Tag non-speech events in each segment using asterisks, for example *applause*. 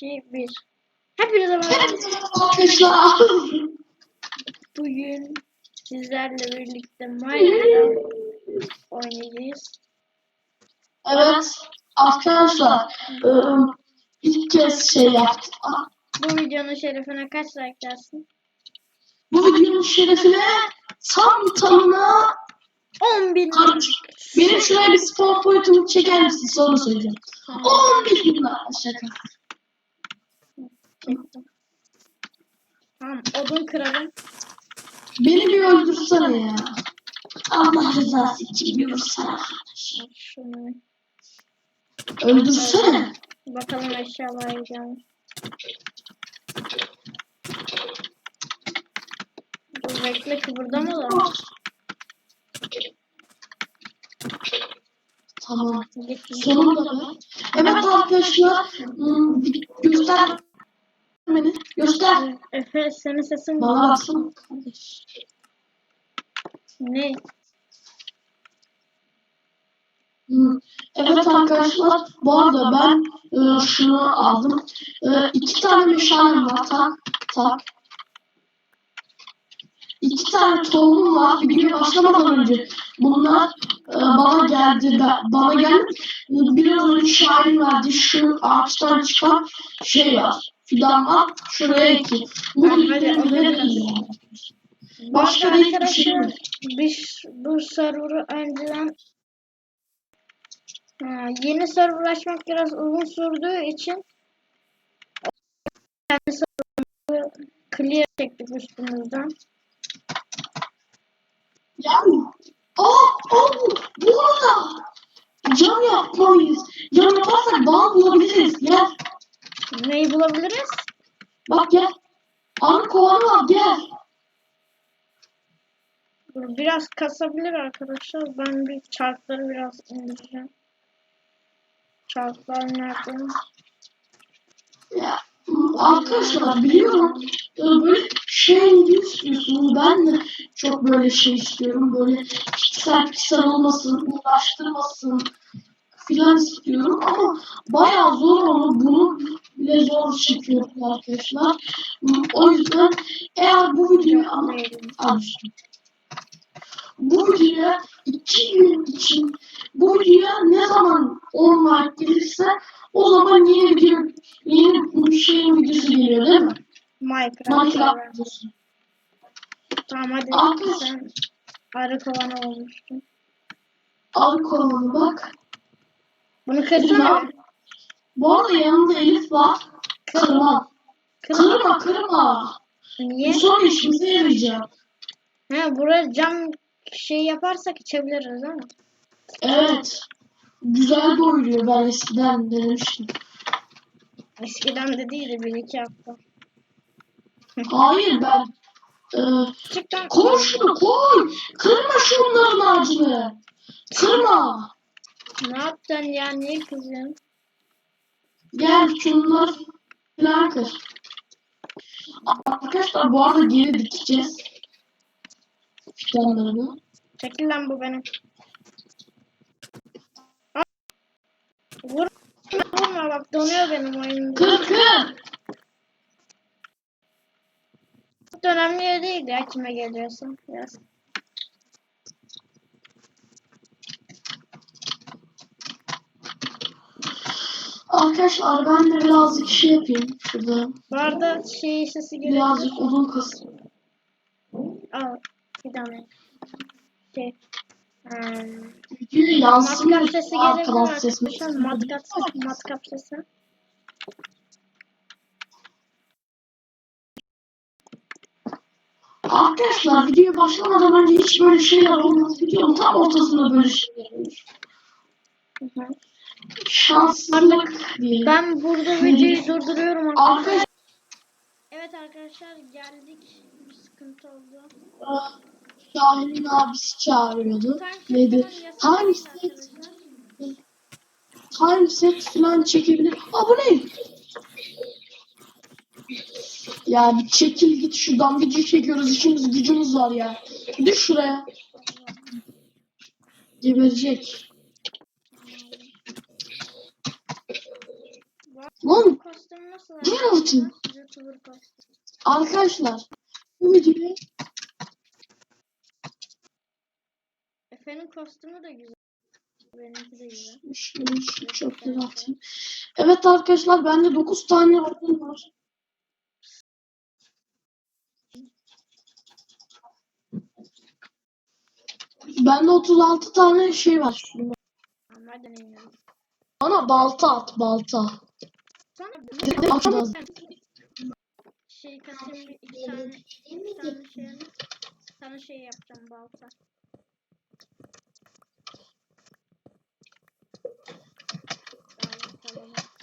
2, 1. Hepinize merhaba. *laughs* Bugün sizlerle birlikte Minecraft oynayacağız. evet arkadaşlar e, ilk kez şey yaptık. Bu videonun şerefine kaç like dersin? Bu videonun şerefine tam tamına 10 bin? Benim şuraya bir spor pointumu çeker misin? Sonra söyleyeceğim. 11 bin lira şaka. Tamam odun kıralım. Beni bir öldürsene ya. Allah rızası için bir vursana. Şunu Öldürsene. bakalım eşyalar gelmiş. Dur bekle kıpırdama da. Tamam. Git. Sonunda be. Evet arkadaşlar. hmm, Göster beni. Göster. Efe senin sesin Bana baksana. ne? Hmm. Evet arkadaşlar. Bu arada ben e, şunu aldım. E, iki tane meşalem var. Tak. Tak. İki tane tohumum var. Videoya başlamadan önce bunlar e, bana geldi. Ben, bana geldi. Biraz önce Şahin verdi. Şu ağaçtan çıkan şey var. Fidan var. Şuraya ekeyim. Bu yani. Bu Başka arada da hiçbir şey yok. Biz bu server'ı önceden Ha, yeni server açmak biraz uzun sürdüğü için kendi server'ı clear çektik üstümüzden. Yani. Aa, aa, bu arada cam yapmalıyız. Cam yaparsak bağ bulabiliriz. Gel. Neyi bulabiliriz? Bak gel. Arı kovanı var gel. Biraz kasabilir arkadaşlar. Ben bir çarkları biraz indireceğim. Çarklar nerede? Ya, arkadaşlar biliyorum böyle şey istiyorsunuz. Ben de çok böyle şey istiyorum. Böyle piksel piksel olmasın, uğraştırmasın filan istiyorum ama bayağı zor onu bunu bile zor çekiyorum arkadaşlar. O yüzden eğer bu videoyu ama Al işte. bu videoya iki gün için bu videoya ne zaman 10 like gelirse o zaman yeni video yeni bir şeyin videosu geliyor değil mi? Minecraft. Minecraft server. videosu. Tamam hadi Arkadaş- sen arı kovanı olmuştun. Al kolunu bak. Bunu kırsana. Bu arada yanında Elif var. Kırma. Kırma. Kırma kırma. Niye? Bu son işimize yarayacak. He buraya cam şey yaparsak içebiliriz değil mi? Evet. Güzel doyuruyor. Ben eskiden denemiştim. Eskiden de değildi bir iki hafta. Hayır ben. E, Çıktan koy şunu koy. Kırma şunların ağacını. Kırma. ne yapacaksın ya niye kızıyorsun? Gel şunları falan kır. Arkadaşlar bu arada geri dikeceğiz. Fidanlarını. Çekil lan bu benim. Aa! Vurma bak donuyor benim oyun. Kır kır. Çok önemli değil ya kime geliyorsa. Biraz. Arkadaşlar ben de birazcık şey yapayım şurada. Bu arada şey sesi geliyor. Birazcık odun kasayım. Al bir tane. Şey. Hmm. Videoyu yansın Matkap sesi arkadan ses. Matkap sesi. Matkap sesi. Arkadaşlar videoya başlamadan önce hiç böyle şeyler olmaz. Videonun tam ortasında böyle şeyler olur. Hı hı. Şanssızlık diye. Ben burada videoyu durduruyorum arkadaşlar. Evet arkadaşlar geldik. Bir sıkıntı oldu. Şahin'in abisi çağırıyordu. Time set, arkadaşlar. time set falan çekebilir. Aa bu ne? Ya bir çekil git şuradan video çekiyoruz işimiz gücümüz var ya. Düş şuraya. Geberecek. Lan Kostüm nasıl? YouTuber kostüm. Arkadaşlar bu videoyu Efe'nin kostümü de güzel. Benimki de güzel. şöyle şu çöpleri atayım. Evet arkadaşlar bende 9 tane robot var. Bende 36 tane şey var. Deneyimledim. Bana balta at balta. Sonra şey iki tane, iki tane şey sana şey yapacağım balta.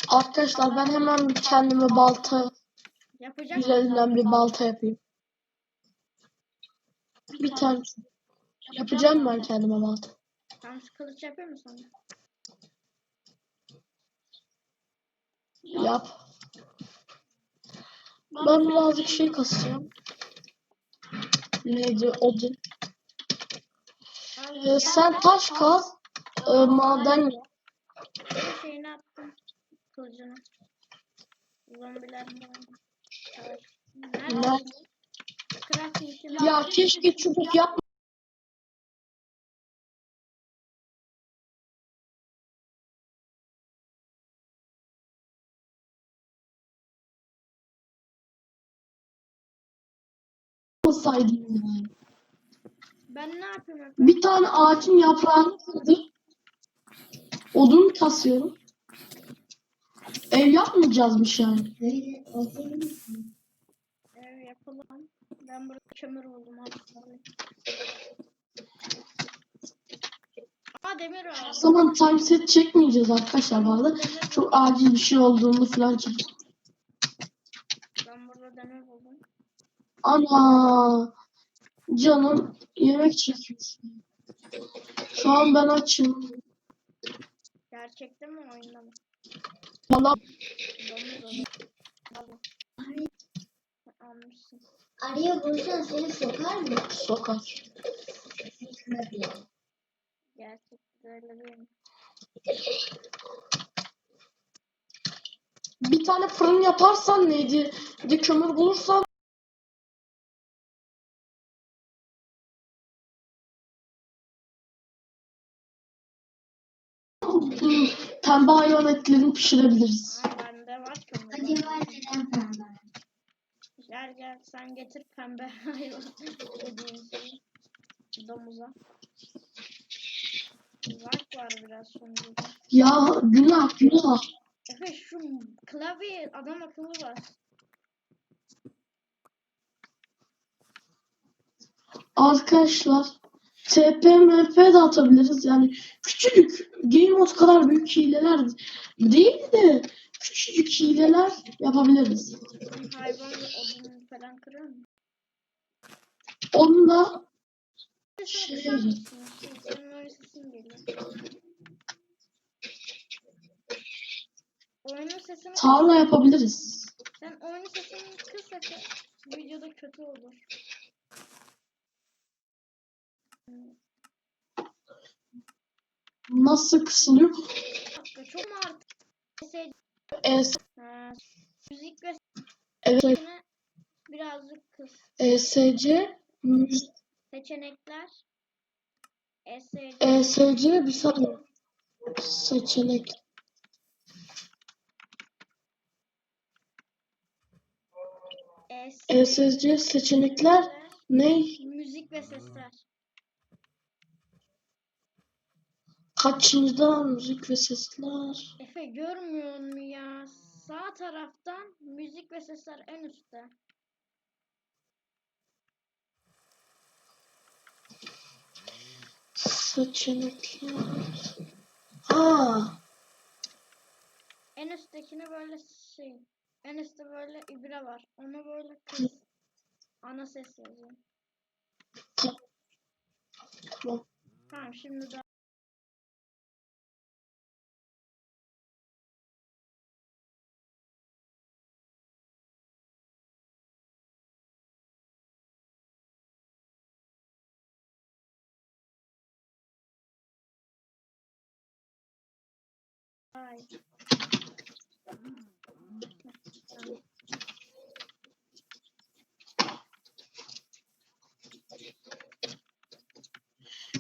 Arkadaşlar ben hemen kendime balta Yapacak güzelinden bir balta yapayım. Bir tane. Yapacağım ben kendime balta. Tamam şu kılıç yapıyor musun Yap. Ben birazcık şey kasacağım. Neydi odun. Ee, sen taş kaz. E, maden yap. Şeyini attım. Kılıcını. Zombiler. Nerede? Ya keşke çubuk yapma. Yapmasaydım yani. Ben ne yapayım Efe? Bir tane ağacın yaprağını kırdım. Odun kasıyorum. Ev yapmayacağızmış yani. Ev yapalım. Ben burada kömür buldum. Hadi. Aa demir O var. zaman time set çekmeyeceğiz arkadaşlar bu arada. Çok acil bir şey olduğunu falan çekeceğiz. Ben burada demir buldum. Ana canım yemek çekiyorsun. Şu an ben açım. Gerçekte mi oyunda mı? Valla. Almışsın. Araya bulsan seni sokar mı? sokar. Gerçekte öyle değil mi? Bir tane fırın yaparsan neydi? Bir de kömür bulursan pembe hayvan etlerini pişirebiliriz. Aa bende var kömür. Acaba neden pembe? Gel gel sen getir pembe *laughs* hayvan dediğin şeyi. Domuza. Vark var biraz sonunda. Ya günah günah. Efe şu klavye adam akıllı var. Arkadaşlar TP MP de atabiliriz. Yani küçücük game mode kadar büyük hileler değil de küçücük hileler yapabiliriz. Hayvan odunu falan kırıyor mu? Onunla Şey- tarla yapabiliriz. Sen oyunun sesini kıs Efe. Videoda kötü olur. Nasıl kısılıyor? Çok mu artık? Ha, müzik ve evet, birazcık kıs. ESC müz- Seçenekler. ESC. ESC bir saniye. Seçenek. ESC seçenekler ne? Müzik ve sesler. Kaçıncıda müzik ve sesler? Efe görmüyor musun ya? Sağ taraftan müzik ve sesler en üstte. Seçenekler. Ha, En üsttekine böyle şey. En üstte böyle ibre var. Onu böyle kıs. Ana ses yazıyor. tamam. Tamam şimdi de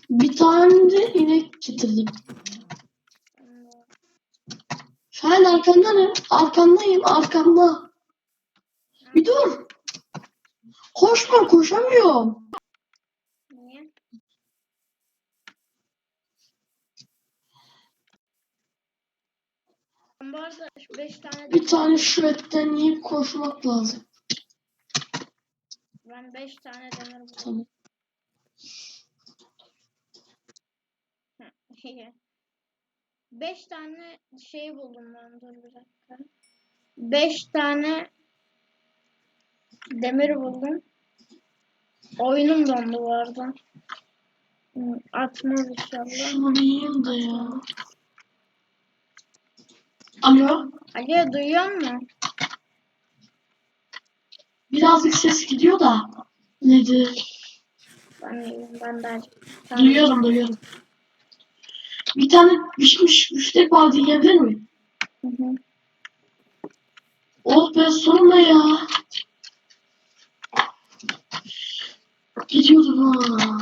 Bir tane de inek getirdim. Şahin arkanda ne? Arkandayım arkanda. Bir dur. Koşma koşamıyorum. Niye? Arada 5 tane Bir tane şu etten yiyip koşmak lazım. ben 5 tane demir buldum. Tamam. *laughs* Beş tane şey buldum ben dur bir dakika. Beş tane demir buldum. Oyunum dondu bu arada. Hı, Atmaz inşallah. Şunu bir yiyeyim de ya. Alo. Alo duyuyor musun? Birazcık ses gidiyor da. Nedir? Ben iyiyim ben de acıktım. Duyuyorum duyuyorum. Bir tane pişmiş biftek var diyebilir miyim? Hı hı. Oh be sonunda ya. Gidiyordum ha.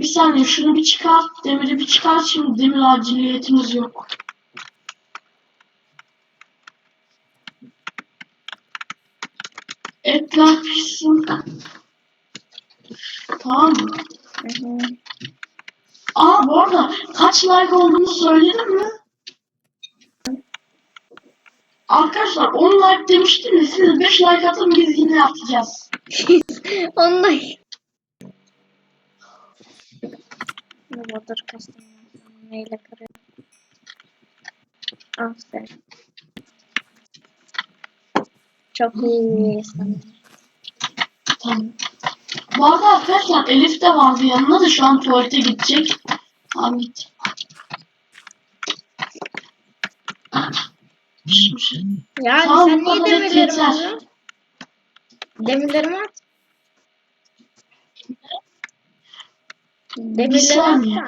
Bir saniye şunu bir çıkar. Demiri bir çıkar şimdi demir aciliyetimiz yok. Etler pişsin. Tamam mı? Hı hı. Aa bu arada kaç like olduğunu söyledin mi? Arkadaşlar 10 like demiştim ya siz 5 like atın biz yine atacağız. *laughs* Ondan. Bu motor kastım. Neyle kırıyor? Sen. Çok iyisin. Tamam. Bu arada arkadaşlar Elif de vardı yanında da şu an tuvalete gidecek. Pişmiş. Ya Tamam, sen niye demirlerimi alıyorsun? Demirlerimi at. Demirleri saniye.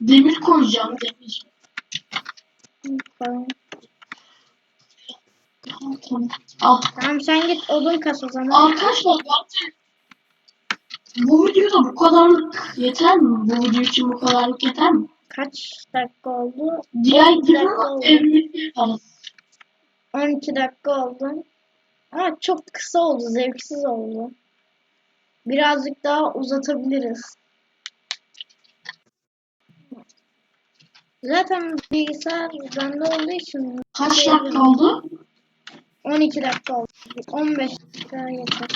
Demir koyacağım demir. Tamam. Tamam, tamam. Al. Tamam sen git odun kas o zaman. Arkadaşlar bence bu videoda bu kadarlık yeter mi? Bu video için bu kadarlık yeter mi? Kaç dakika oldu? Diğer 12 dakika videonun oldu. evlilik yaparız. 12 dakika oldu. Ama çok kısa oldu, zevksiz oldu. Birazcık daha uzatabiliriz. Zaten bilgisayar bende olduğu için Kaç dakika oldu? 12 dakika oldu. 15 dakika yeter.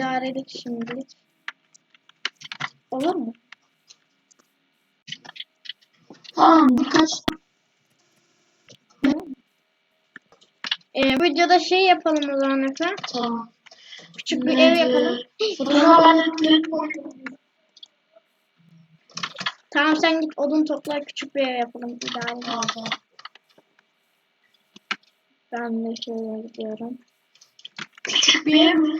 İdarelik şimdilik. Olur mu? Tamam birkaç Ee, videoda şey yapalım o zaman Efe. tamam. Küçük bir ev yapalım. Fırına haberleri koyuyorum. Tamam sen git odun topla küçük bir ev yapalım idare. Tamam. Ben de şöyle gidiyorum. Küçük bir ev mi?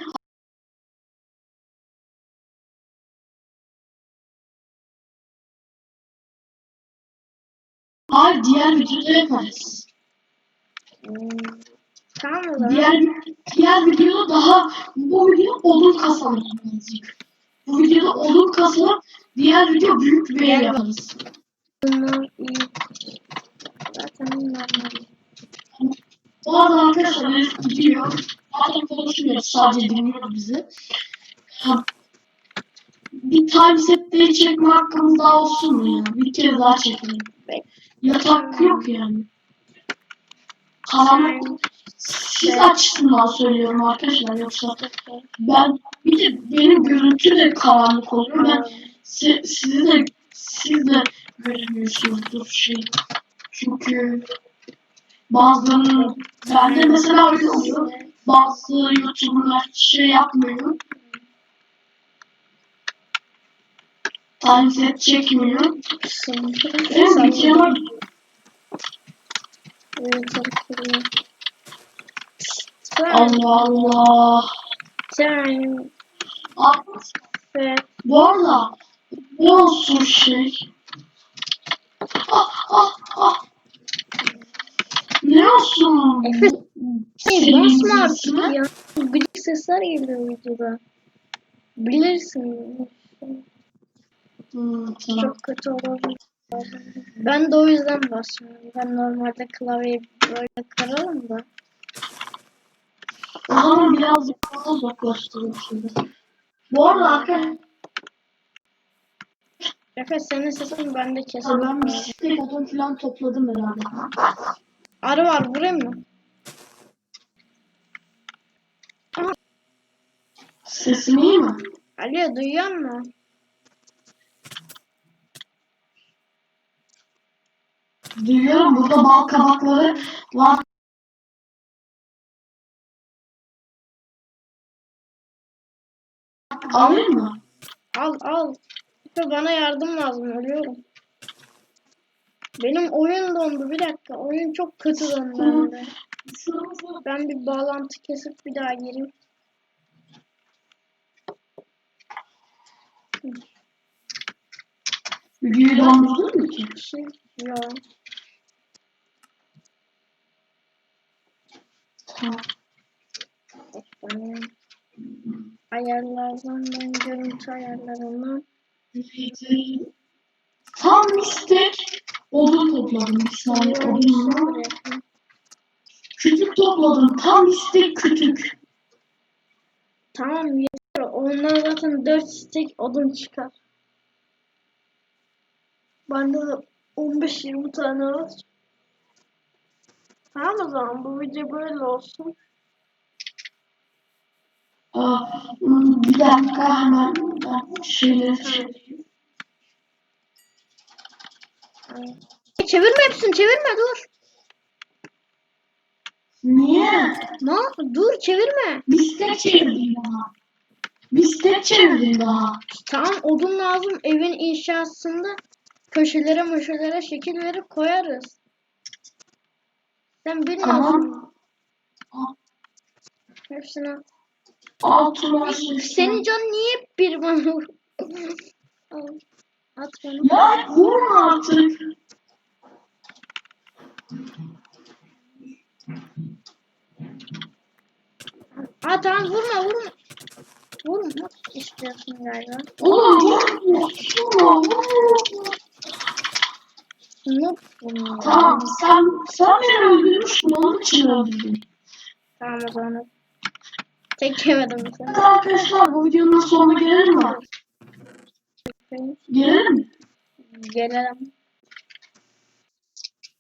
Hayır diğer videoda yaparız. Hmm. Tamam o zaman. Diğer diğer videoda daha bu video odun kasalım birazcık. Bu videoda odun kasalım. Diğer video büyük bir ev yaparız. Bunlar iyi. Zaten normal. Bu arada arkadaşlar Elif gidiyor. Zaten konuşmuyor. Sadece dinliyor bizi. Ha. Bir time setleri çekme hakkımız daha olsun mu ya? Bir kere daha çekelim. Yatak yok yani. Karanlık. Siz açısından söylüyorum arkadaşlar yoksa ben bir de benim görüntü de karanlık oluyor. Ben si, sizi de siz de göremiyorsunuzdur şey. Çünkü bazılarının bende mesela öyle oluyor. Bazı YouTuber'lar şey yapmıyor. Time set çekmiyor. Benim bilgisayarıma Sen, Allah Allah. sen, Arkadaşlar sen, Bu arada ne olsun şey? Ah ah ah biliyor musun? Efe, Hey, basma artık Serisini. ya. Gıcık sesler geliyor videoda. Bilirsin. Hmm, tamam. Çok kötü olabilir. Ben de o yüzden basmıyorum. Ben normalde klavyeyi böyle kırarım da. O zaman birazcık daha uzaklaştırayım şimdi. Bu arada arkadaşlar Efe senin sesin bende ben kesin. bisiklet odun falan topladım herhalde. Arı var vurayım mı? Sesim iyi mi? Ali duyuyor musun? Duyuyorum burada bal kabakları var. Alayım mı? Al al. Efe bana yardım lazım ölüyorum. Benim oyun dondu bir dakika. Oyun çok kötü dondu. Ben bir bağlantı kesip bir daha gireyim. Videoyu dondurdun mu ki? Şey, ya. Tamam. Ayarlardan ben görüntü ayarlarından Tam istek odun topladım. Bir saniye odun? Kütük topladım. Tam istek kütük. Tamam yeter. Ondan zaten 4 stek odun çıkar. Bende de 15-20 tane var. Tamam o zaman bu video böyle olsun. Aa, bir dakika hemen ben şeyleri çevirme hepsini çevirme dur. Niye? Ne? yap- Dur çevirme. Bistek çevirdim daha. Bistek çevirdim daha. Tamam odun lazım evin inşasında köşelere möşelere şekil verip koyarız. Sen bilmiyorsun. Tamam. Hepsini at. Altına Senin can niye hep bir bana vur? At bana. Ya vurma artık. Aa tamam vurma vurma. Vurma istiyorsun galiba. Oğlum vurma. Vurma. Vurma. Noob vurma. Tamam sen, sen beni öldürmüştün onun için öldürdün. Tamam o zaman. Sen. Evet arkadaşlar bu videonun sonuna gelelim mi? Gelelim mi? Gelelim.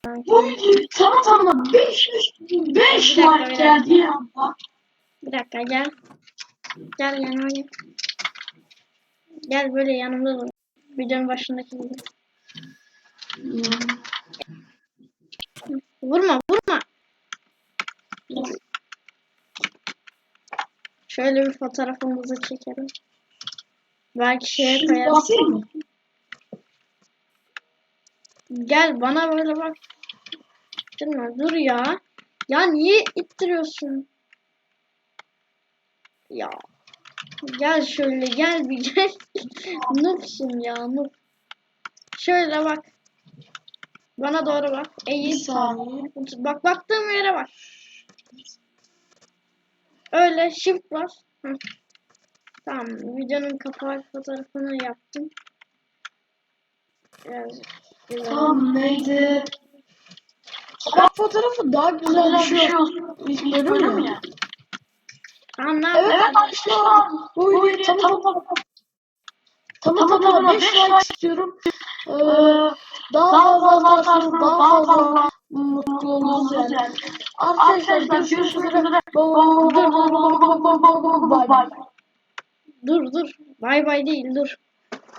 Bu video tamam tamam 5 5 like geldi ya. Bir dakika gel. Gel yanıma gel. Gel böyle yanımda dur. Videonun başındaki gibi. Vurma vurma. Şöyle bir fotoğrafımızı çekelim. Belki şeye mı? Gel bana böyle bak. Durma dur ya. Ya niye ittiriyorsun? Ya. Gel şöyle gel bir gel. *laughs* Noobsun ya noob. Şöyle bak. Bana doğru bak. Eğil. Bak baktığım yere bak. Öyle shift. Hı. Tamam videonun kapağı fotoğrafını yaptım. Biraz güzel. Tamam neydi? Bak fotoğrafı daha güzel şey şey. olsun. İlk ya. Tamam ne Evet yapalım? arkadaşlar bu videoyu tam tam tam tam tam 5 like istiyorum. Ee, daha fazla atarsanız daha fazla mutlu oluruz yani. Arkadaşlar görüşmek üzere. Dur dur. Bay bay değil dur.